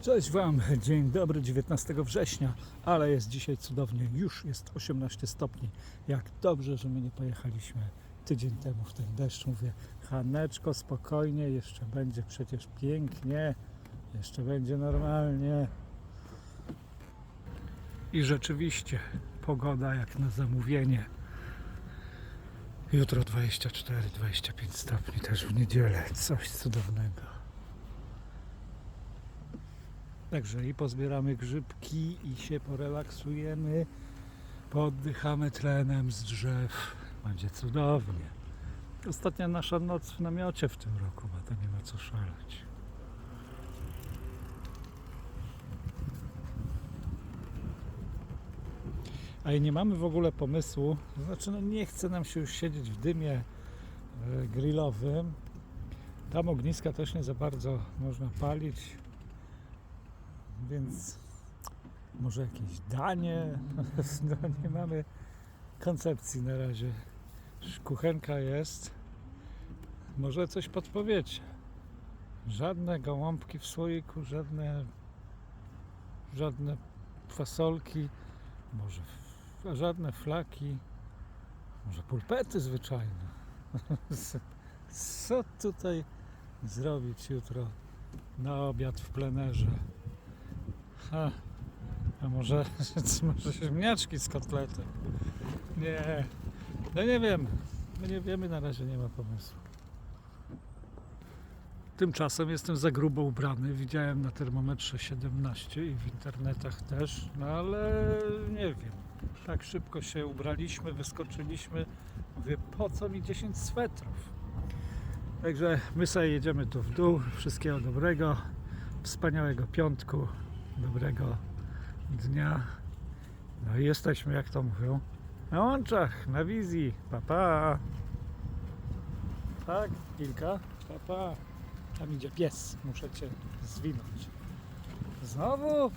Cześć Wam, dzień dobry, 19 września, ale jest dzisiaj cudownie, już jest 18 stopni. Jak dobrze, że my nie pojechaliśmy tydzień temu w ten deszcz. Mówię, Haneczko, spokojnie, jeszcze będzie przecież pięknie, jeszcze będzie normalnie. I rzeczywiście, pogoda jak na zamówienie. Jutro 24-25 stopni, też w niedzielę, coś cudownego. Także i pozbieramy grzybki i się porelaksujemy, poddychamy tlenem z drzew. Będzie cudownie. Ostatnia nasza noc w namiocie w tym roku, bo to nie ma co szaleć. A i nie mamy w ogóle pomysłu, znaczy no nie chce nam się już siedzieć w dymie e, grillowym. Tam ogniska też nie za bardzo można palić więc może jakieś danie. No, nie mamy koncepcji na razie. Kuchenka jest. Może coś podpowiecie. Żadne gołąbki w słoiku, żadne żadne fasolki, może żadne flaki, może pulpety zwyczajne. Co tutaj zrobić jutro na obiad w plenerze? A może, może ziemniaczki z kotletem? Nie, no nie wiem. My nie wiemy, na razie nie ma pomysłu. Tymczasem jestem za grubo ubrany. Widziałem na termometrze 17 i w internetach też, no ale nie wiem. Tak szybko się ubraliśmy, wyskoczyliśmy. Mówię, po co mi 10 swetrów? Także my sobie jedziemy tu w dół. Wszystkiego dobrego, wspaniałego piątku dobrego dnia. No i jesteśmy, jak to mówią, na łączach, na wizji. Pa, pa. Tak, kilka. Pa, pa. Tam idzie pies. Muszę cię zwinąć. Znowu?